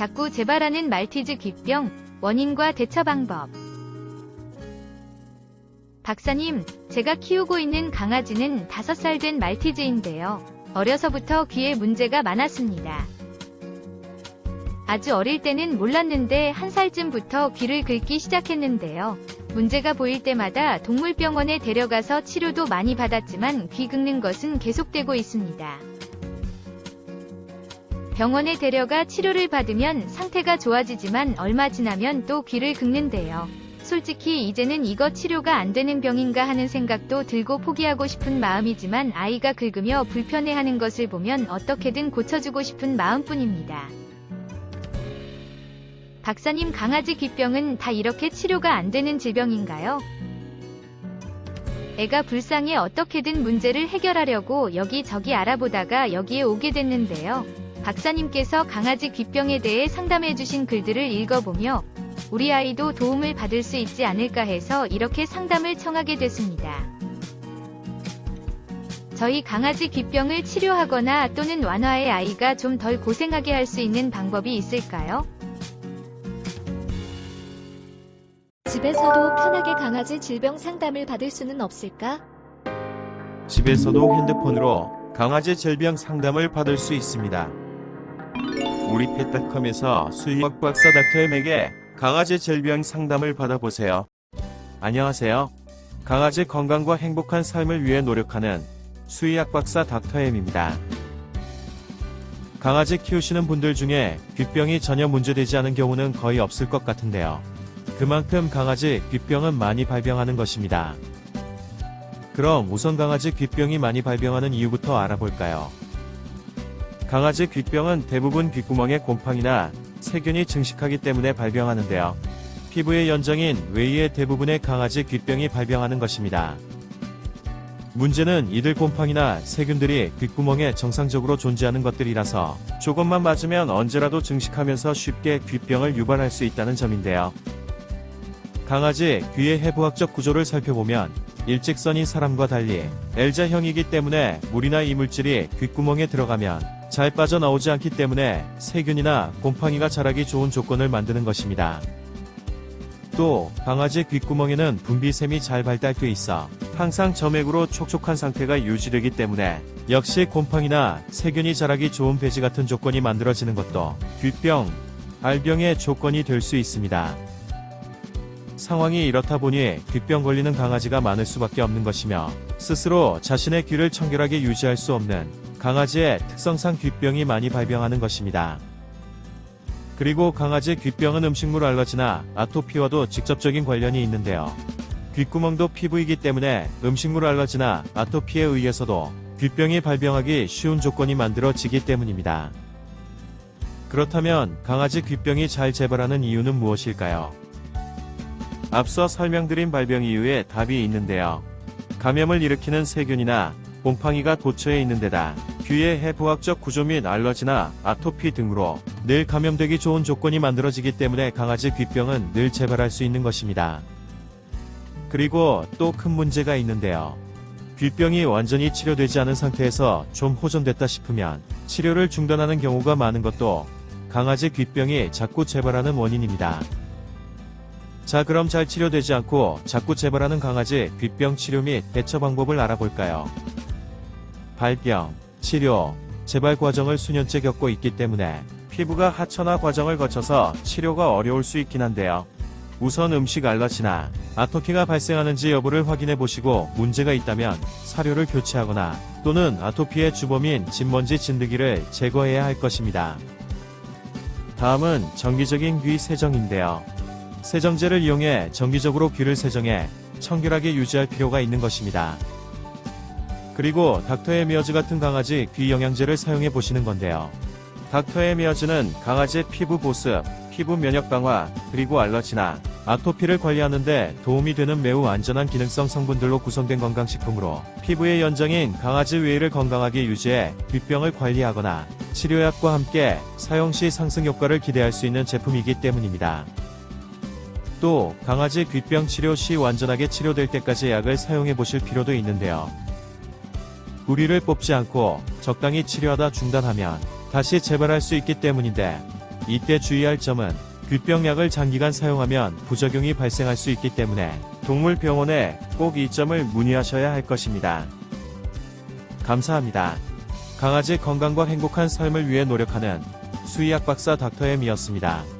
자꾸 재발하는 말티즈 귀병, 원인과 대처 방법. 박사님, 제가 키우고 있는 강아지는 5살 된 말티즈인데요. 어려서부터 귀에 문제가 많았습니다. 아주 어릴 때는 몰랐는데 한 살쯤부터 귀를 긁기 시작했는데요. 문제가 보일 때마다 동물병원에 데려가서 치료도 많이 받았지만 귀 긁는 것은 계속되고 있습니다. 병원에 데려가 치료를 받으면 상태가 좋아지지만 얼마 지나면 또 귀를 긁는데요. 솔직히 이제는 이거 치료가 안 되는 병인가 하는 생각도 들고 포기하고 싶은 마음이지만 아이가 긁으며 불편해하는 것을 보면 어떻게든 고쳐주고 싶은 마음뿐입니다. 박사님 강아지 귀병은 다 이렇게 치료가 안 되는 질병인가요? 애가 불쌍해 어떻게든 문제를 해결하려고 여기저기 알아보다가 여기에 오게 됐는데요. 박사님께서 강아지 귀병에 대해 상담해 주신 글들을 읽어보며 우리 아이도 도움을 받을 수 있지 않을까 해서 이렇게 상담을 청하게 됐습니다. 저희 강아지 귀병을 치료하거나 또는 완화해 아이가 좀 덜 고생하게 할 수 있는 방법이 있을까요? 집에서도 편하게 강아지 질병 상담을 받을 수는 없을까? 집에서도 핸드폰으로 강아지 질병 상담을 받을 수 있습니다. 우리 펫닷컴에서 수의학 박사 닥터엠에게 강아지 질병 상담을 받아보세요. 안녕하세요. 강아지 건강과 행복한 삶을 위해 노력하는 수의학 박사 닥터엠입니다. 강아지 키우시는 분들 중에 귀병이 전혀 문제되지 않은 경우는 거의 없을 것 같은데요. 그만큼 강아지 귀병은 많이 발병하는 것입니다. 그럼 우선 강아지 귀병이 많이 발병하는 이유부터 알아볼까요? 강아지 귀병은 대부분 귓구멍에 곰팡이나 세균이 증식하기 때문에 발병하는데요. 피부의 연장인 외이의 대부분의 강아지 귀병이 발병하는 것입니다. 문제는 이들 곰팡이나 세균들이 귓구멍에 정상적으로 존재하는 것들이라서 조금만 맞으면 언제라도 증식하면서 쉽게 귀병을 유발할 수 있다는 점인데요. 강아지 귀의 해부학적 구조를 살펴보면 일직선이 사람과 달리 L자형이기 때문에 물이나 이물질이 귓구멍에 들어가면 잘 빠져나오지 않기 때문에 세균이나 곰팡이가 자라기 좋은 조건을 만드는 것입니다. 또 강아지 귓구멍에는 분비샘이 잘 발달돼 있어 항상 점액으로 촉촉한 상태가 유지되기 때문에 역시 곰팡이나 세균이 자라기 좋은 배지 같은 조건이 만들어지는 것도 귀병, 알병의 조건이 될 수 있습니다. 상황이 이렇다 보니 귀병 걸리는 강아지가 많을 수밖에 없는 것이며 스스로 자신의 귀를 청결하게 유지할 수 없는 강아지의 특성상 귀병이 많이 발병하는 것입니다. 그리고 강아지 귀병은 음식물 알러지나 아토피와도 직접적인 관련이 있는데요. 귓구멍도 피부이기 때문에 음식물 알러지나 아토피에 의해서도 귀병이 발병하기 쉬운 조건이 만들어지기 때문입니다. 그렇다면 강아지 귀병이 잘 재발하는 이유는 무엇일까요? 앞서 설명드린 발병 이유에 답이 있는데요. 감염을 일으키는 세균이나 곰팡이가 도처에 있는 데다 귀의 해부학적 구조 및 알러지나 아토피 등으로 늘 감염되기 좋은 조건이 만들어지기 때문에 강아지 귀병은 늘 재발할 수 있는 것입니다. 그리고 또 큰 문제가 있는데요. 귀병이 완전히 치료되지 않은 상태에서 좀 호전됐다 싶으면 치료를 중단하는 경우가 많은 것도 강아지 귀병이 자꾸 재발하는 원인입니다. 자 그럼 잘 치료되지 않고 자꾸 재발하는 강아지 귀병 치료 및 대처 방법을 알아볼까요? 발병, 치료, 재발 과정을 수년째 겪고 있기 때문에 피부가 하천화 과정을 거쳐서 치료가 어려울 수 있긴 한데요. 우선 음식 알러지나 아토피가 발생하는지 여부를 확인해 보시고 문제가 있다면 사료를 교체하거나 또는 아토피의 주범인 진먼지 진드기를 제거해야 할 것입니다. 다음은 정기적인 귀 세정인데요. 세정제를 이용해 정기적으로 귀를 세정해 청결하게 유지할 필요가 있는 것입니다. 그리고 닥터에미어즈 같은 강아지 귀 영양제를 사용해 보시는 건데요. 닥터에미어즈는 강아지 피부 보습, 피부 면역 강화, 그리고 알러지나 아토피를 관리하는데 도움이 되는 매우 안전한 기능성 성분들로 구성된 건강식품으로 피부의 연장인 강아지 외를 건강하게 유지해 귀병을 관리하거나 치료약과 함께 사용 시 상승 효과를 기대할 수 있는 제품이기 때문입니다. 또 강아지 귀병 치료 시 완전하게 치료될 때까지 약을 사용해 보실 필요도 있는데요. 우리를 뽑지 않고 적당히 치료하다 중단하면 다시 재발할 수 있기 때문인데 이때 주의할 점은 귓병약을 장기간 사용하면 부작용이 발생할 수 있기 때문에 동물병원에 꼭 이 점을 문의하셔야 할 것입니다. 감사합니다. 강아지 건강과 행복한 삶을 위해 노력하는 수의학 박사 닥터 M이었습니다.